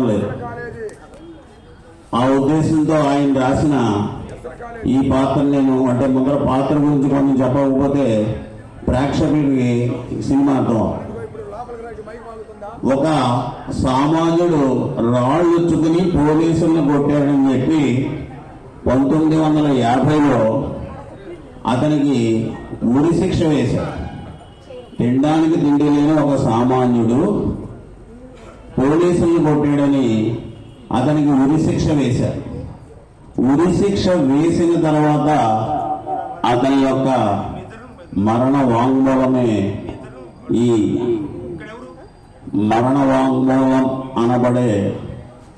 అవసరం లేదు. ఆ ఉద్దేశంతో ఆయన రాసిన ఈ పాత్ర నేను అంటే ముందర పాత్ర గురించి కొన్ని చెప్పకపోతే ప్రేక్షకుడికి సినిమా అర్థం. ఒక సామాన్యుడు రాళ్ళుచ్చుకుని పోలీసులను కొట్టాడని చెప్పి పంతొమ్మిది వందల యాభైలో అతనికి ముడి శిక్ష వేశారు. తినడానికి తిండి లేని ఒక సామాన్యుడు పోలీసులను కొట్టాడని అతనికి ఉరి శిక్ష వేశారు. ఉరి శిక్ష వేసిన తర్వాత అతని యొక్క మరణ వాంగ్మూలమే ఈ మరణ వాంగ్మూలం అనబడే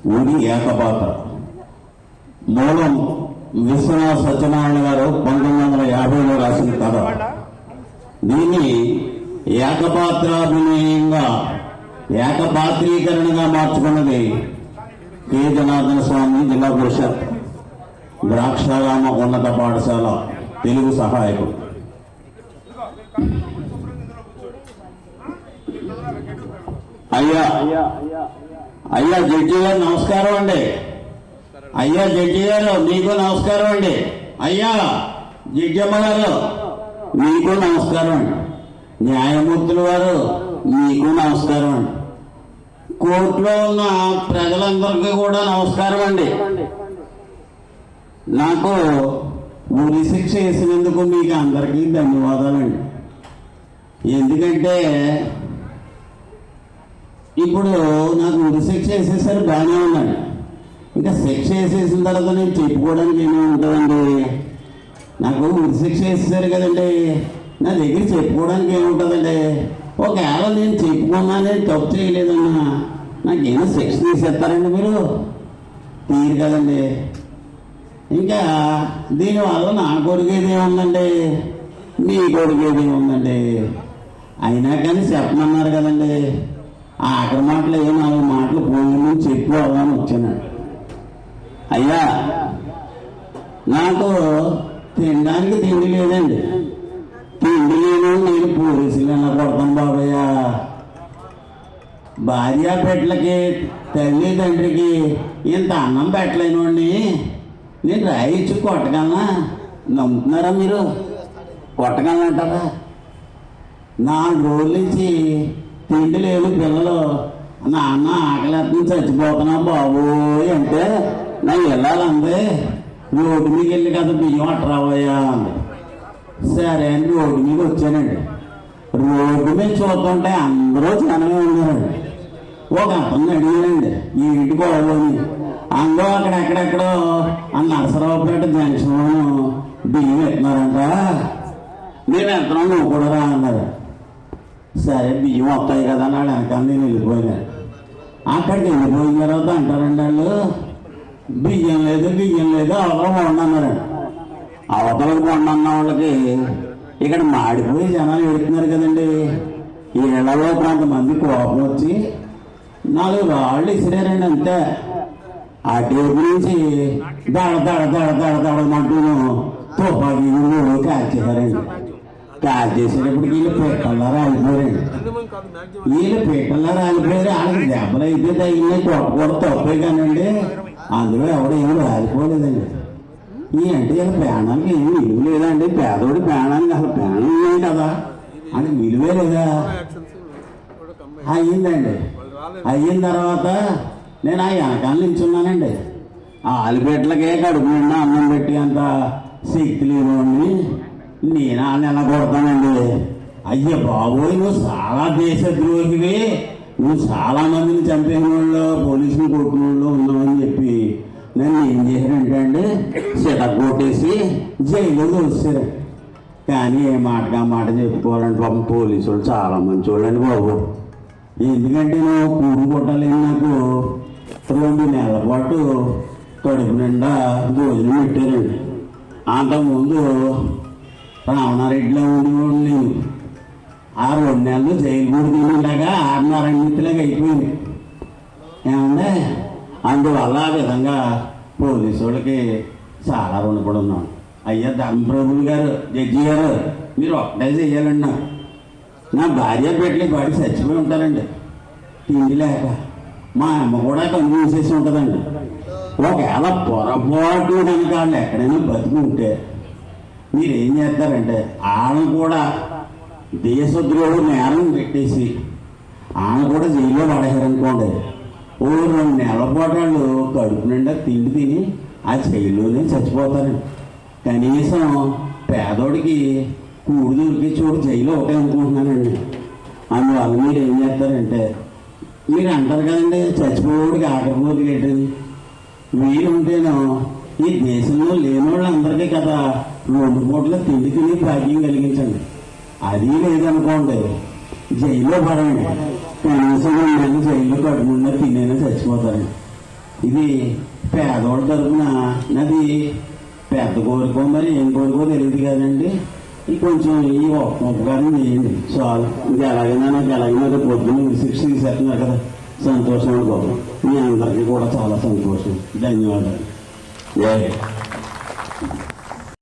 ఉరి ఏకపాత్ర. మూలం విశ్వనాథ సత్యనారాయణ గారు పంతొమ్మిది వందల యాభైలో రాసిన కథ. దీన్ని ఏకపాత్రాభినయంగా ఏకపాత్రీకరణగా మార్చుకున్నది కే. జనార్దన స్వామి జిల్లా పరిషత్ ద్రాక్షారామ ఉన్నత పాఠశాల తెలుగు సహాయకుడు. అయ్యా అయ్యా జడ్జి గారు నమస్కారం అండి. అయ్యా జడ్జి గారు మీకు నమస్కారం అండి. అయ్యా జడ్జమ్మ గారు మీకు నమస్కారం అండి. న్యాయమూర్తులు వారు మీకు నమస్కారం అండి. కోర్టులో ఉన్న ప్రజలందరికీ కూడా నమస్కారం అండి. నాకు ఉరి శిక్ష వేసినందుకు మీకు అందరికీ ధన్యవాదాలండి ఎందుకంటే ఇప్పుడు నాకు ఉరి శిక్ష వేసేసరి బాగానే ఉన్నాడు ఇంకా శిక్ష వేసేసిన తర్వాత నేను చెప్పుకోవడానికి ఏమీ ఉంటుందండి నాకు ఉరి శిక్ష వేసేసారు కదండి. నా దగ్గర చెప్పుకోవడానికి ఏముంటుందండి ఒకవేళ నేను చెప్పుకున్నా నేను తప్పు చేయలేదన్నా నాకేమో శిక్ష తీసేస్తారండి మీరు. తీరు కదండి. ఇంకా దీనివల్ల నా కొడుకేది ఏముందండి? మీ ఏది ఉందండి అయినా కానీ చెప్పమన్నారు కదండి. ఆఖరి మాటలు ఏ నాలుగు మాటలు పోయి చెప్పు అవ్వాలని వచ్చాను. అయ్యా నాకు తినడానికి తిండి లేదండి. తిండి నేను పోలీసులు ఎలా కొడతాను బాబయ్య. భార్య బిడ్డలకి తల్లి తండ్రికి ఇంత అన్నం పెట్టలేనివాడిని నేను రాయిచ్చి కొట్టగలనా? నమ్ముతున్నారా మీరు? కొట్టగలనంటారా నాలుగు రోజుల నుంచి తిండి లేదు పిల్లలు. నాన్న ఆకలి చచ్చిపోతున్నా బాబోయ్ అంటే నా వెళ్ళాలందే రోడ్డు మీకు వెళ్ళి కదా బియ్యం అట్టరాబోయా అంది. సరే అని రోడ్డు మీద వచ్చానండి. రోడ్డు మీద చూస్తుంటే అందరూ జనమే ఉన్నారండి ఒక అతను అడిగానండి ఈ ఇంటి గొడవని అందరూ అక్కడ ఎక్కడెక్కడో ఆ నరసరావుపేట జంక్షన్లోను బియ్యం ఎత్తున్నారంట నేను ఎత్తనం నువ్వు కూడా రా అన్నారు. సరే బియ్యం వస్తాయి కదా అని వెనకాల నేను వెళ్ళిపోయాను. అక్కడికి వెళ్ళిపోయిన తర్వాత అంటారండి వాళ్ళు బియ్యం లేదు బియ్యం లేదు అవసరం ఉండన్నారండి అవతలకు బాగుండన్న వాళ్ళకి. ఇక్కడ మాడిపోయి జనాలు ఎడుతున్నారు కదండి. ఈ ఇళ్ళలో కొంతమంది కోపం వచ్చి నాలుగు రాళ్ళు ఇసిరారండి అంతే. ఆ టేపు నుంచి దడ దడ దడ దడ దడమంటూను తుపాకీ కాల్చేశారండి. కాల్చేసేటప్పుడు వీళ్ళు పెట్టల్లా రాలిపోయారండి. వీళ్ళు పెట్టల్లా రాలిపోయారు. వాళ్ళకి దెబ్బలు అయితే తగిలినాయి. కొట్ట కూడా తప్పే కానండి. అందులో ఎవడేమి రాలిపోలేదండి. ఈ అంటే ఇలా ప్రాణానికి ఏమి విలువ లేదండి పేదోడి ప్రాణానికి అసలు ప్రాణం లేదు కదా. అంటే విలువే లేదా? అయ్యిందండి. అయిన తర్వాత నేను ఆ వెనకాల నిల్చున్నానండి. ఆ ఆలిపెట్లకే కడుపు నిండా అన్నం పెట్టి అంత శక్తి లేని నేను ఆ నెల కొడతానండి. అయ్య బాబోయ్ నువ్వు చాలా దేశద్రోహివి. నువ్వు చాలా మందిని చంపిన వాళ్ళు పోలీసులు కొట్టిన వాళ్ళు ఉన్నావని చెప్పి నన్ను ఏం చేశారంటే అండి సిట కొట్టేసి జైలు తోసారు కానీ ఏ మాటగా మాట చెప్పుకోవాలంటే పాపం పోలీసు వాళ్ళు చాలా మంచి వాళ్ళండి బాబు. ఎందుకంటే నువ్వు కూడు కొట్టాలని నాకు రెండు నెలల పాటు కడుపు నిండా భోజనం పెట్టారండి అంతకుముందు రావణారెడ్డిలో ఉండేవాడు నేను. ఆ రెండు నెలలు జైలు కూడా తినేలాగా ఆరున్నర అన్నింటిలాగా అయిపోయింది. ఏమంటే అందువల్ల ఆ విధంగా పోలీసులకి చాలా రుణపడి ఉన్నాను అయ్యా ధర్మప్రభులు గారు జడ్జి గారు మీరు ఒక్కటే చేయాలండి నాకు నా భార్య బిడ్డలు బడి చచ్చిపోయి ఉంటారండి. తిండి లేక. మా అమ్మ కూడా కన్ను చేసి ఉంటుందండి. ఒకవేళ పొరపాటు కనుక వాళ్ళు ఎక్కడైనా బతుకుంటే మీరు ఏం చేస్తారంటే వాళ్ళని కూడా దేశద్రోహు నేరం పెట్టేసి వాళ్ళని కూడా జైల్లో పడేశారనుకోండి. ఓ రెండు నెలల పాటు వాళ్ళు కడుపు నిండా తిండి తిని ఆ జైల్లోనే చచ్చిపోతారండి కనీసం పేదోడికి కూడు దొరికి చోటు జైలు ఒకటే అనుకుంటున్నానండి. అందువల్ల మీరు ఏం చేస్తారంటే మీరు అంటారు కదండి చచ్చిపోవడానికి ఆఖరి ఏంటని మీరు ఉంటేనో ఈ దేశంలో లేని వాళ్ళందరికీ కదా రెండు పూట్ల తిండి తిని భాగ్యం కలిగించండి. అది లేదనుకోండి జైల్లో పడండి. కనీసం నేను జైల్లో కట్టుకుండా తినేనా చచ్చిపోతాను ఇది పేదవాళ్ళ తరపున? నాది పెద్ద కోరుకో మరి ఏం కోరుకో తెలియదు కదండి. కొంచెం ఈ ఉపకారం చేయండి. చాలు. ఇది ఎలాగైనా నాకు ఎలాగైనా రేపు పొద్దున్న శిక్ష తీసేస్తున్నారు కదా. సంతోషం అనుకోవడం మీ అందరికీ కూడా చాలా సంతోషం. ధన్యవాదాలు. జై